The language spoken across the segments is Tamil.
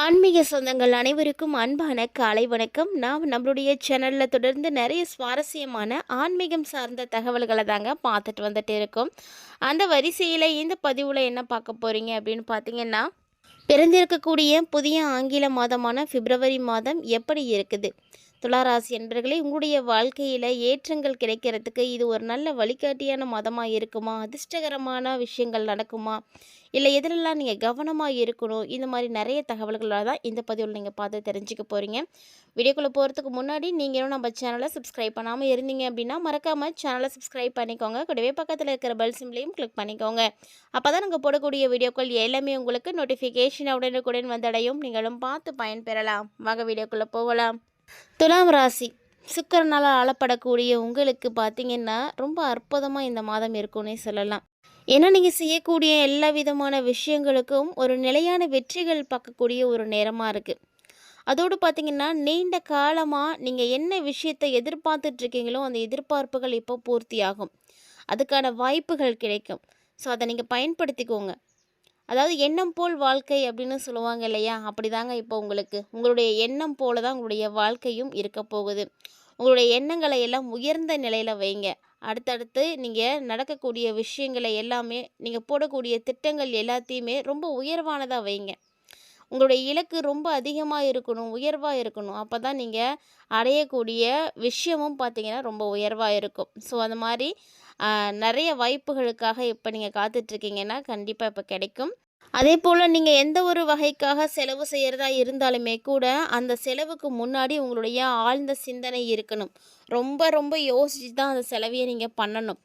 ஆன்மீக சொந்தங்கள் அனைவருக்கும் அன்பான காலை வணக்கம். நாம் நம்மளுடைய சேனலில் தொடர்ந்து நிறைய சுவாரஸ்யமான ஆன்மீகம் சார்ந்த தகவல்களை தாங்க பார்த்துட்டு வந்துட்டு இருக்கோம். அந்த வரிசையில் இந்த பதிவில் என்ன பார்க்க போகிறீங்க அப்படின்னு பார்த்தீங்கன்னா பிறந்திருக்கக்கூடிய புதிய ஆங்கில மாதமான பிப்ரவரி மாதம் எப்படி இருக்குது? துளாராசி என்பர்களே உங்களுடைய வாழ்க்கையில் ஏற்றங்கள் கிடைக்கிறதுக்கு இது ஒரு நல்ல வழிகாட்டியான மதமாக இருக்குமா? அதிர்ஷ்டகரமான விஷயங்கள் நடக்குமா? இல்லை எதிலெல்லாம் நீங்கள் கவனமாக இருக்கணும்? இந்த மாதிரி நிறைய தகவல்களாக தான் இந்த பதிவில் நீங்கள் பார்த்து தெரிஞ்சுக்க போகிறீங்க வீடியோக்குள்ளே போகிறதுக்கு முன்னாடி நீங்களும் நம்ம சேனலை சப்ஸ்கிரைப் பண்ணாமல் இருந்தீங்க அப்படின்னா மறக்காமல் சேனலை சப்ஸ்கிரைப் பண்ணிக்கோங்க. கூடவே பக்கத்தில் இருக்கிற பெல் சிம்லையும் கிளிக் பண்ணிக்கோங்க. அப்போ தான் நாங்கள் போடக்கூடிய வீடியோக்கள் எல்லாமே உங்களுக்கு நோட்டிஃபிகேஷன் உடனுக்குடன் வந்தடையும். நீங்களும் பார்த்து பயன்பெறலாம். வாங்க வீடியோக்குள்ளே போகலாம். துலாம் ராசி. சுக்கரனால் ஆளப்படக்கூடிய உங்களுக்கு பார்த்தீங்கன்னா ரொம்ப அற்புதமாக இந்த மாதம் இருக்கும்னே சொல்லலாம். ஏன்னா நீங்கள் செய்யக்கூடிய எல்லா விதமான விஷயங்களுக்கும் ஒரு நிலையான வெற்றிகள் பார்க்கக்கூடிய ஒரு நேரமாக இருக்குது அதோடு பார்த்தீங்கன்னா நீண்ட காலமாக நீங்கள் என்ன விஷயத்தை எதிர்பார்த்துட்ருக்கீங்களோ அந்த எதிர்பார்ப்புகள் இப்போ பூர்த்தியாகும். அதுக்கான வாய்ப்புகள் கிடைக்கும். ஸோ அதை நீங்கள் பயன்படுத்திக்கோங்க. அதாவது எண்ணம் போல் வாழ்க்கை அப்படின்னு சொல்லுவாங்க இல்லையா? அப்படிதாங்க இப்போ உங்களுக்கு. உங்களுடைய எண்ணம் போல தான் உங்களுடைய வாழ்க்கையும் இருக்க போகுது. உங்களுடைய எண்ணங்களை எல்லாம் உயர்ந்த நிலையில் வைங்க. அடுத்தடுத்து நீங்கள் நடக்கக்கூடிய விஷயங்களை எல்லாமே நீங்கள் போடக்கூடிய திட்டங்கள் எல்லாத்தையுமே ரொம்ப உயர்வானதாக வைங்க. உங்களுடைய இலக்கு ரொம்ப அதிகமாக இருக்கணும் உயர்வாக இருக்கணும். அப்போ தான் நீங்கள் அடையக்கூடிய விஷயமும் பார்த்தீங்கன்னா ரொம்ப உயர்வாக இருக்கும். ஸோ அந்த மாதிரி நிறைய வாய்ப்புகளுக்காக இப்போ நீங்கள் காத்துட்ருக்கீங்கன்னா கண்டிப்பாக இப்போ கிடைக்கும். அதே போல் நீங்கள் எந்த ஒரு வகைக்காக செலவு செய்கிறதா இருந்தாலுமே கூட அந்த செலவுக்கு முன்னாடி உங்களுடைய ஆழ்ந்த சிந்தனை இருக்கணும். ரொம்ப ரொம்ப யோசித்து தான் அந்த செலவையை நீங்கள் பண்ணணும்.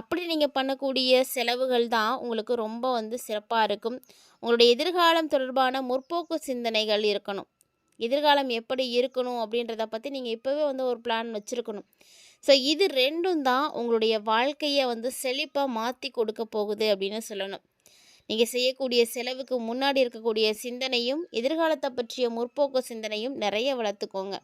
அப்படி நீங்கள் பண்ணக்கூடிய செலவுகள் தான் உங்களுக்கு ரொம்ப வந்து சிறப்பாக இருக்கும். உங்களுடைய எதிர்காலம் தொடர்பான முற்போக்கு சிந்தனைகள் இருக்கணும். எதிர்காலம் எப்படி இருக்கணும் அப்படின்றத பற்றி நீங்கள் இப்போவே வந்து ஒரு பிளான் வச்சுருக்கணும். ஸோ இது ரெண்டும் தான் உங்களுடைய வாழ்க்கையை வந்து செழிப்பாக மாற்றி கொடுக்க போகுது அப்படின்னு சொல்லணும். நீங்கள் செய்யக்கூடிய செலவுக்கு முன்னாடி இருக்கக்கூடிய சிந்தனையும் எதிர்காலத்தை பற்றிய முற்போக்கு சிந்தனையும் நிறைய வளர்த்துக்கோங்க.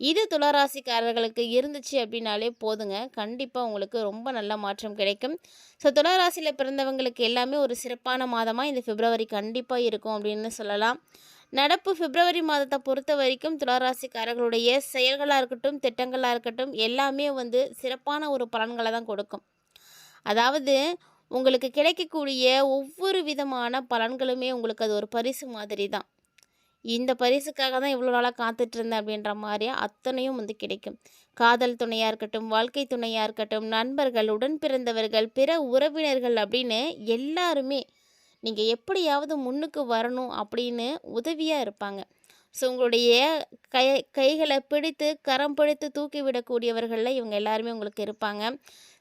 இது துளராசிக்காரர்களுக்கு இருந்துச்சு அப்படின்னாலே போதுங்க. கண்டிப்பாக உங்களுக்கு ரொம்ப நல்ல மாற்றம் கிடைக்கும். ஸோ துளராசியில் பிறந்தவங்களுக்கு எல்லாமே ஒரு சிறப்பான மாதமாக இந்த பிப்ரவரி கண்டிப்பாக இருக்கும் அப்படின்னு சொல்லலாம். நடப்பு பிப்ரவரி மாதத்தை பொறுத்த வரைக்கும் துளராசிக்காரர்களுடைய செயல்களாக இருக்கட்டும் திட்டங்களாக இருக்கட்டும் எல்லாமே வந்து சிறப்பான ஒரு பலன்களை தான் கொடுக்கும். அதாவது உங்களுக்கு கிடைக்கக்கூடிய ஒவ்வொரு விதமான பலன்களுமே உங்களுக்கு அது ஒரு பரிசு மாதிரி தான். இந்த பரிசுக்காக தான் இவ்வளோ நாளாக காத்துட்ருந்தேன் அப்படின்ற மாதிரி அத்தனையும் வந்து கிடைக்கும். காதல் துணையாக இருக்கட்டும் வாழ்க்கை துணையாக இருக்கட்டும் நண்பர்கள் உடன் பிறந்தவர்கள் பிற உறவினர்கள் அப்படின்னு எல்லாருமே நீங்கள் எப்படியாவது முன்னுக்கு வரணும் அப்படின்னு உதவியாக இருப்பாங்க. ஸோ உங்களுடைய கை கைகளை பிடித்து கரம் பிடித்து தூக்கி விடக்கூடியவர்களில் இவங்க எல்லாருமே உங்களுக்கு இருப்பாங்க.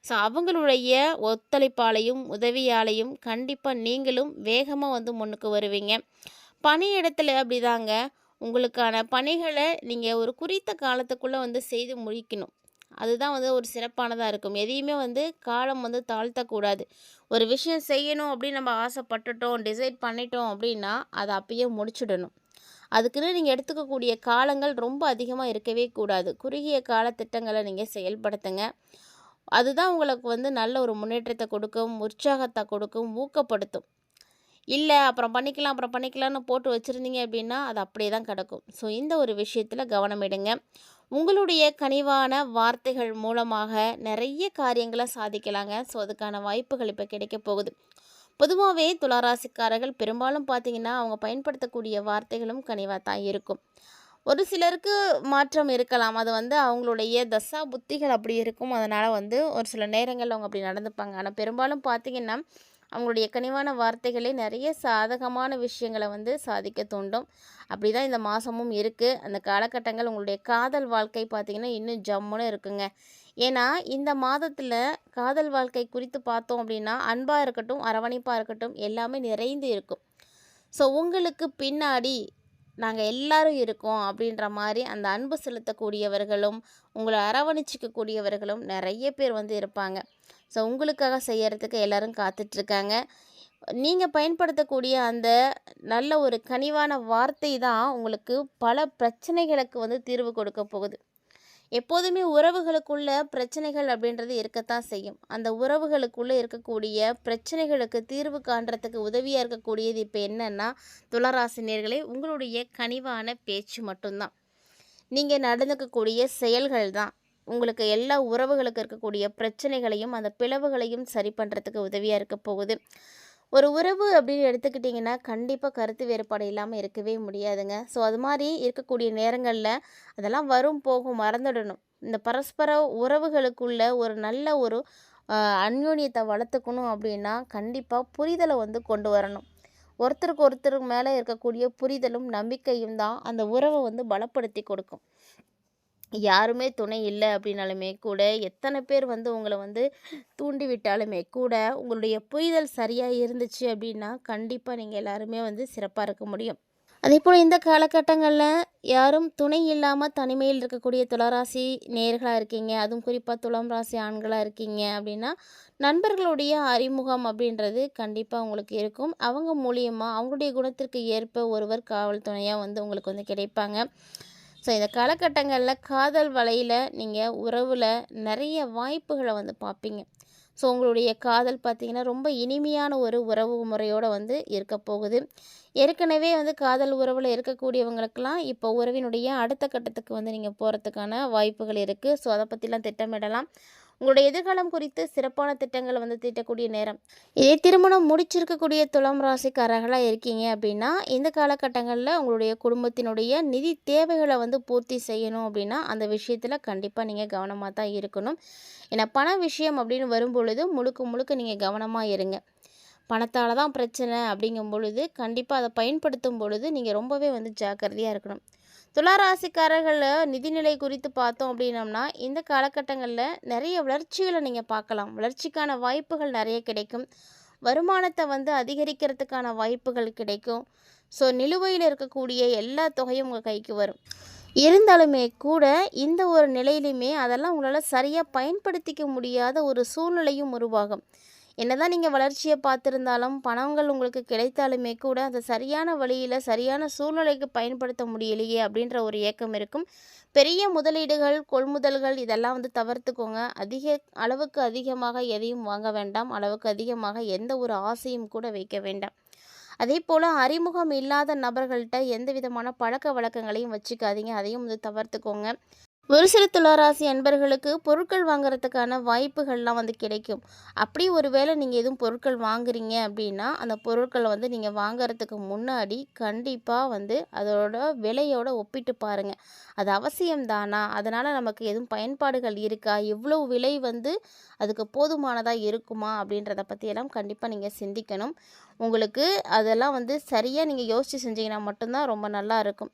ஸோ அவங்களுடைய ஒத்துழைப்பாலையும் உதவியாலையும் கண்டிப்பாக நீங்களும் வேகமாக வந்து முன்னுக்கு வருவீங்க. பணியிடத்தில் அப்படிதாங்க. உங்களுக்கான பணிகளை நீங்கள் ஒரு குறித்த காலத்துக்குள்ளே வந்து செய்து முடிக்கணும். அதுதான் வந்து ஒரு சிறப்பானதாக இருக்கும். எதையுமே வந்து காலம் வந்து தாழ்த்தக்கூடாது. ஒரு விஷயம் செய்யணும் அப்படின்னு நம்ம ஆசைப்பட்டுட்டோம் டிசைட் பண்ணிட்டோம் அப்படின்னா அதை அப்பயே முடிச்சிடணும். அதுக்குன்னு நீங்கள் எடுத்துக்கக்கூடிய காலங்கள் ரொம்ப அதிகமாக இருக்கவே கூடாது. குறுகிய கால திட்டங்களை நீங்கள் செயல்படுத்துங்க. அதுதான் உங்களுக்கு வந்து நல்ல ஒரு முன்னேற்றத்தை கொடுக்கும் உற்சாகத்தை கொடுக்கும் ஊக்கப்படுத்தும். இல்லை அப்புறம் பண்ணிக்கலாம் அப்புறம் பண்ணிக்கலாம்னு போட்டு வச்சுருந்தீங்க அப்படின்னா அது அப்படியே தான் கிடக்கும். ஸோ இந்த ஒரு விஷயத்தில் கவனமிடுங்க உங்களுடைய கனிவான வார்த்தைகள் மூலமாக நிறைய காரியங்களை சாதிக்கலாங்க. ஸோ அதுக்கான வாய்ப்புகள் இப்போ கிடைக்க போகுது. பொதுவாகவே துளாராசிக்காரர்கள் பெரும்பாலும் பார்த்தீங்கன்னா அவங்க பயன்படுத்தக்கூடிய வார்த்தைகளும் கனிவாக தான் இருக்கும். ஒரு சிலருக்கு மாற்றம் இருக்கலாம். அது வந்து அவங்களுடைய தசா புத்திகள் அப்படி இருக்கும். அதனால் வந்து ஒரு சில நேரங்களில் அவங்க அப்படி நடந்துப்பாங்க. ஆனால் பெரும்பாலும் பார்த்தீங்கன்னா அவங்களுடைய கனிவான வார்த்தைகளே நிறைய சாதகமான விஷயங்களை வந்து சாதிக்க தூண்டும். அப்படி தான் இந்த மாதமும் இருக்குது அந்த காலகட்டங்கள் உங்களுடைய காதல் வாழ்க்கை பார்த்திங்கன்னா இன்னும் ஜம்முன்னு இருக்குங்க. ஏன்னா இந்த மாதத்தில் காதல் வாழ்க்கை குறித்து பார்த்தோம் அப்படின்னா அன்பாக இருக்கட்டும் அரவணைப்பாக இருக்கட்டும் எல்லாமே நிறைந்து இருக்கும். ஸோ உங்களுக்கு பின்னாடி நாங்கள் எல்லாரும் இருக்கோம் அப்படின்ற மாதிரி அந்த அன்பு செலுத்தக்கூடியவர்களும் உங்களை அரவணைச்சிக்கக்கூடியவர்களும் நிறைய பேர் வந்து இருப்பாங்க. ஸோ உங்களுக்காக செய்யறதுக்கு எல்லோரும் காத்துட்ருக்காங்க. நீங்கள் பயன்படுத்தக்கூடிய அந்த நல்ல ஒரு கனிவான வார்த்தை தான் உங்களுக்கு பல பிரச்சனைகளுக்கு வந்து தீர்வு கொடுக்க போகுது. எப்போதுமே உறவுகளுக்குள்ள பிரச்சனைகள் அப்படின்றது இருக்கத்தான் செய்யும். அந்த உறவுகளுக்குள்ளே இருக்கக்கூடிய பிரச்சனைகளுக்கு தீர்வு காண்றதுக்கு உதவியாக இருக்கக்கூடியது இப்போ என்னென்னா துளராசினியர்களே உங்களுடைய கனிவான பேச்சு மட்டும்தான். நீங்கள் நடந்துக்கக்கூடிய செயல்கள் தான் உங்களுக்கு எல்லா உறவுகளுக்கு இருக்கக்கூடிய பிரச்சனைகளையும் அந்த பிளவுகளையும் சரி பண்ணுறதுக்கு உதவியாக இருக்க போகுது. ஒரு உறவு அப்படின்னு எடுத்துக்கிட்டிங்கன்னா கண்டிப்பாக கருத்து வேறுபாடு இல்லாமல் இருக்கவே முடியாதுங்க. ஸோ அது மாதிரி இருக்கக்கூடிய நேரங்களில் அதெல்லாம் வரும் போகும் மறந்துடணும். இந்த பரஸ்பர உறவுகளுக்குள்ள ஒரு நல்ல ஒரு அந்யோன்யத்தை வளர்த்துக்கணும் அப்படின்னா கண்டிப்பாக புரிதலை வந்து கொண்டு வரணும். ஒருத்தருக்கு ஒருத்தருக்கு மேலே இருக்கக்கூடிய புரிதலும் நம்பிக்கையும் தான் அந்த உறவை வந்து பலப்படுத்தி கொடுக்கும். யாருமே துணை இல்லை அப்படின்னாலுமே கூட எத்தனை பேர் வந்து உங்களை வந்து தூண்டி விட்டாலுமே கூட உங்களுடைய புரிதல் சரியாக இருந்துச்சு அப்படின்னா கண்டிப்பாக நீங்கள் எல்லாருமே வந்து சிறப்பாக இருக்க முடியும். அதே போல் இந்த காலகட்டங்களில் யாரும் துணை இல்லாமல் தனிமையில் இருக்கக்கூடிய துளராசி நேர்களாக இருக்கீங்க அதுவும் குறிப்பாக துளம் ராசி ஆண்களாக இருக்கீங்க அப்படின்னா நண்பர்களுடைய அறிமுகம் அப்படின்றது கண்டிப்பாக உங்களுக்கு இருக்கும். அவங்க மூலியமாக அவங்களுடைய குணத்திற்கு ஏற்ப ஒருவர் காவல் துணையாக வந்து உங்களுக்கு வந்து கிடைப்பாங்க. ஸோ இந்த காலகட்டங்களில் காதல் வலையில் நீங்கள் உறவில் நிறைய வாய்ப்புகளை வந்து பார்ப்பீங்க. ஸோ உங்களுடைய காதல் பார்த்தீங்கன்னா ரொம்ப இனிமையான ஒரு உறவு முறையோடு வந்து இருக்க போகுது. ஏற்கனவே வந்து காதல் உறவில் இருக்கக்கூடியவங்களுக்கெல்லாம் இப்போ உறவினுடைய அடுத்த கட்டத்துக்கு வந்து நீங்கள் போகிறதுக்கான வாய்ப்புகள் இருக்குது ஸோ அதை பற்றிலாம் திட்டமிடலாம். உங்களுடைய எதிர்காலம் குறித்து சிறப்பான திட்டங்களை வந்து தீட்டக்கூடிய நேரம். இதே திருமணம் முடிச்சிருக்கக்கூடிய துலாம் ராசிக்காரர்களாக இருக்கீங்க அப்படின்னா இந்த காலகட்டங்களில் உங்களுடைய குடும்பத்தினுடைய நிதி தேவைகளை வந்து பூர்த்தி செய்யணும் அப்படின்னா அந்த விஷயத்தில் கண்டிப்பாக நீங்கள் கவனமாக தான் இருக்கணும். ஏன்னா பண விஷயம் அப்படின்னு வரும்பொழுது முழுக்க முழுக்க நீங்கள் கவனமாக இருங்க. பணத்தால் தான் பிரச்சனை அப்படிங்கும் பொழுது கண்டிப்பாக அதை பயன்படுத்தும் பொழுது நீங்கள் ரொம்பவே வந்து ஜாக்கிரதையாக இருக்கணும். துளாராசிக்காரர்கள் நிதிநிலை குறித்து பார்த்தோம் அப்படின்னம்னா இந்த காலகட்டங்களில் நிறைய வளர்ச்சிகளை நீங்கள் பார்க்கலாம். வளர்ச்சிக்கான வாய்ப்புகள் நிறைய கிடைக்கும். வருமானத்தை வந்து அதிகரிக்கிறதுக்கான வாய்ப்புகள் கிடைக்கும். ஸோ நிலுவையில் இருக்கக்கூடிய எல்லா தொகையும் உங்கள் கைக்கு வரும். இருந்தாலுமே கூட இந்த ஒரு நிலையிலுமே அதெல்லாம் உங்களால் சரியாக பயன்படுத்திக்க முடியாத ஒரு சூழ்நிலையும் உருவாகும். என்னதான் நீங்கள் வளர்ச்சியை பார்த்துருந்தாலும் பணங்கள் உங்களுக்கு கிடைத்தாலுமே கூட அதை சரியான வழியில் சரியான சூழ்நிலைக்கு பயன்படுத்த முடியலையே அப்படின்ற ஒரு ஏக்கம் இருக்கும். பெரிய முதலீடுகள் கொள்முதல்கள் இதெல்லாம் வந்து தவிர்த்துக்கோங்க. அதிக அளவுக்கு அதிகமாக எதையும் வாங்க வேண்டாம். அளவுக்கு அதிகமாக எந்த ஒரு ஆசையும் கூட வைக்க வேண்டாம். அதே போல் அறிமுகம் இல்லாத நபர்கள்ட்ட எந்த விதமான பழக்க வழக்கங்களையும் வச்சுக்காதீங்க. அதையும் வந்து தவிர்த்துக்கோங்க. ஒரு சில துளாராசி அன்பர்களுக்கு பொருட்கள் வாங்குறதுக்கான வாய்ப்புகள்லாம் வந்து கிடைக்கும். அப்படி ஒருவேளை நீங்கள் எதுவும் பொருட்கள் வாங்குறீங்க அப்படின்னா அந்த பொருட்களை வந்து நீங்கள் வாங்குறதுக்கு முன்னாடி கண்டிப்பாக வந்து அதோட விலையோட ஒப்பிட்டு பாருங்கள் அது அவசியம் தானா? அதனால் நமக்கு எதுவும் பயன்பாடுகள் இருக்கா? எவ்வளோ விலை வந்து அதுக்கு போதுமானதாக இருக்குமா? அப்படின்றத பற்றியெல்லாம் கண்டிப்பாக நீங்கள் சிந்திக்கணும். உங்களுக்கு அதெல்லாம் வந்து சரியாக நீங்கள் யோசித்து செஞ்சீங்கன்னா மட்டும்தான் ரொம்ப நல்லா இருக்கும்.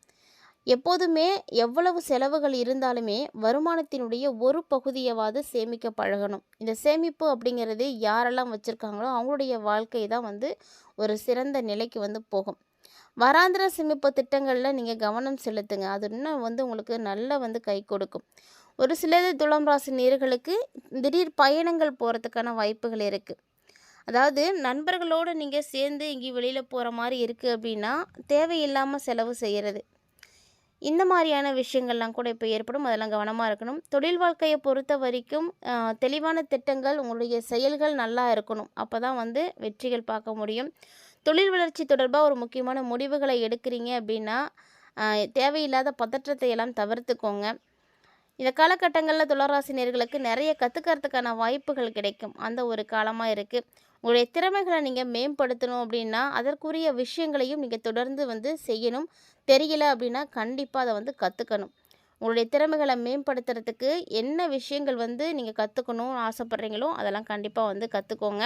எப்போதுமே எவ்வளவு செலவுகள் இருந்தாலுமே வருமானத்தினுடைய ஒரு பகுதியவாது சேமிக்க பழகணும். இந்த சேமிப்பு அப்படிங்கிறது யாரெல்லாம் வச்சுருக்காங்களோ அவங்களுடைய வாழ்க்கை தான் வந்து ஒரு சிறந்த நிலைக்கு வந்து போகும். வராந்திர சேமிப்பு திட்டங்களில் நீங்கள் கவனம் செலுத்துங்க. அது இன்னும் வந்து உங்களுக்கு நல்ல வந்து கை கொடுக்கும். ஒரு சிலது துலாம் ராசி நேர்களுக்கு திடீர் பயணங்கள் போகிறதுக்கான வாய்ப்புகள் இருக்குது அதாவது நண்பர்களோடு நீங்கள் சேர்ந்து இங்கே வெளியில் போகிற மாதிரி இருக்குது அப்படின்னா தேவையில்லாமல் செலவு செய்கிறது இந்த மாதிரியான விஷயங்கள்லாம் கூட இப்போ ஏற்படும். அதெல்லாம் கவனமாக இருக்கணும். தொழில் வாழ்க்கையை பொறுத்த வரைக்கும் தெளிவான திட்டங்கள் உங்களுடைய செயல்கள் நல்லா இருக்கணும். அப்போ தான் வந்து வெற்றிகள் பார்க்க முடியும். தொழில் வளர்ச்சி தொடர்பாக ஒரு முக்கியமான முடிவுகளை எடுக்கிறீங்க அப்படின்னா தேவையில்லாத பதற்றத்தை எல்லாம் தவிர்த்துக்கோங்க. இந்த காலகட்டங்களில் துளராசினியர்களுக்கு நிறைய கற்றுக்கிறதுக்கான வாய்ப்புகள் கிடைக்கும். அந்த ஒரு காலமாக இருக்குது உங்களுடைய திறமைகளை நீங்கள் மேம்படுத்தணும் அப்படின்னா அதற்குரிய விஷயங்களையும் நீங்கள் தொடர்ந்து வந்து செய்யணும். தெரியல அப்படின்னா கண்டிப்பாக அதை வந்து கற்றுக்கணும் உங்களுடைய திறமைகளை மேம்படுத்துறதுக்கு என்ன விஷயங்கள் வந்து நீங்கள் கற்றுக்கணும்னு ஆசைப்பட்றீங்களோ அதெல்லாம் கண்டிப்பாக வந்து கற்றுக்கோங்க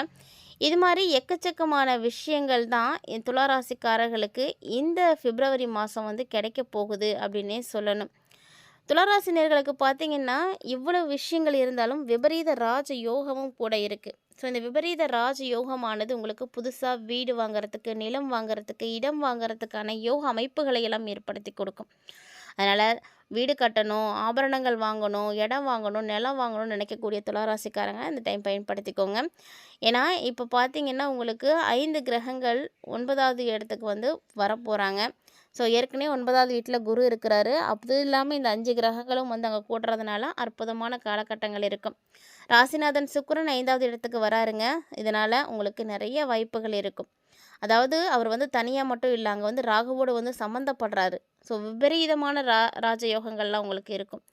இது மாதிரி எக்கச்சக்கமான விஷயங்கள் தான் என் துளாராசிக்காரர்களுக்கு இந்த பிப்ரவரி மாதம் வந்து கிடைக்க போகுது அப்படின்னே சொல்லணும். துளாராசினியர்களுக்கு பார்த்தீங்கன்னா இவ்வளவு விஷயங்கள் இருந்தாலும் விபரீத ராஜ யோகமும் கூட இருக்குது ஸோ இந்த விபரீத ராஜ யோகமானது உங்களுக்கு புதுசாக வீடு வாங்குறதுக்கு நிலம் வாங்குறதுக்கு இடம் வாங்குறதுக்கான யோக அமைப்புகளை எல்லாம் ஏற்படுத்தி கொடுக்கும். அதனால் வீடு கட்டணும் ஆபரணங்கள் வாங்கணும் இடம் வாங்கணும் நிலம் வாங்கணும்னு நினைக்கக்கூடிய துளாராசிக்காரங்க இந்த டைம் பயன்படுத்திக்கோங்க. ஏன்னா இப்போ பார்த்தீங்கன்னா உங்களுக்கு ஐந்து கிரகங்கள் ஒன்பதாவது இடத்துக்கு வந்து வரப்போகிறாங்க ஸோ ஏற்கனவே ஒன்பதாவது வீட்டில் குரு இருக்கிறாரு. அது இல்லாமல் இந்த அஞ்சு கிரகங்களும் வந்து அங்கே கூட்டுறதுனால அற்புதமான காலகட்டங்கள் இருக்கும். ராசிநாதன் சுக்கிரன் ஐந்தாவது இடத்துக்கு வராருங்க. இதனால் உங்களுக்கு நிறைய வாய்ப்புகள் இருக்கும். அதாவது அவர் வந்து தனியாக மட்டும் இல்லை அங்கே வந்து ராகுவோடு வந்து சம்மந்தப்படுறாரு ஸோ விபரீதமான ரா ராஜயோகங்கள்லாம் உங்களுக்கு இருக்கும்.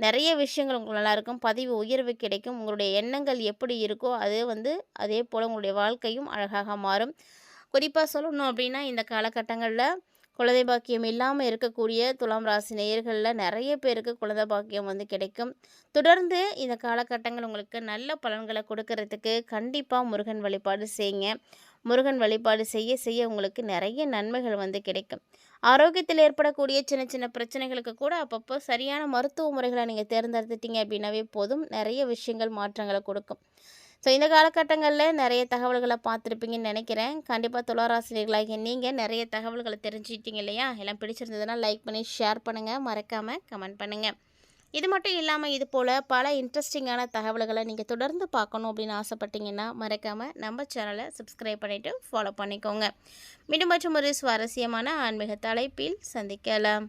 நிறைய விஷயங்கள் உங்களுக்கு நல்லாயிருக்கும் பதிவு உயர்வு கிடைக்கும். உங்களுடைய எண்ணங்கள் எப்படி இருக்கோ அது வந்து அதே போல் உங்களுடைய வாழ்க்கையும் அழகாக மாறும். குறிப்பாக சொல்லணும் அப்படின்னா இந்த காலகட்டங்களில் குழந்தை பாக்கியம் இல்லாமல் இருக்கக்கூடிய துலாம் ராசி நேயர்களில் நிறைய பேருக்கு குழந்தை பாக்கியம் வந்து கிடைக்கும். தொடர்ந்து இந்த காலகட்டங்கள் உங்களுக்கு நல்ல பலன்களை கொடுக்கறதுக்கு கண்டிப்பாக முருகன் வழிபாடு செய்யுங்க. முருகன் வழிபாடு செய்ய செய்ய உங்களுக்கு நிறைய நன்மைகள் வந்து கிடைக்கும். ஆரோக்கியத்தில் ஏற்படக்கூடிய சின்ன சின்ன பிரச்சனைகளுக்கு கூட அப்பப்போ சரியான மருத்துவ முறைகளை நீங்கள் தேர்ந்தெடுத்துட்டீங்க அப்படின்னாவே போதும். நிறைய விஷயங்கள் மாற்றங்களை கொடுக்கும். ஸோ இந்த காலகட்டங்களில் நிறைய தகவல்களை பார்த்துருப்பீங்கன்னு நினைக்கிறேன். கண்டிப்பாக துளாராசிரியர்களாகிய நீங்கள் நிறைய தகவல்களை தெரிஞ்சுக்கிட்டீங்க இல்லையா? எல்லாம் பிடிச்சிருந்ததுன்னா லைக் பண்ணி ஷேர் பண்ணுங்கள் மறக்காமல் கமெண்ட் பண்ணுங்கள் இது மட்டும் இல்லாமல் இது போல் பல இன்ட்ரெஸ்டிங்கான தகவல்களை நீங்கள் தொடர்ந்து பார்க்கணும் அப்படின்னு ஆசைப்பட்டீங்கன்னா மறக்காமல் நம்ம சேனலை சப்ஸ்கிரைப் பண்ணிவிட்டு ஃபாலோ பண்ணிக்கோங்க. மீண்டும் மற்றும் ஒரு சுவாரஸ்யமான ஆன்மீக தலைப்பில் சந்திக்கலாம்.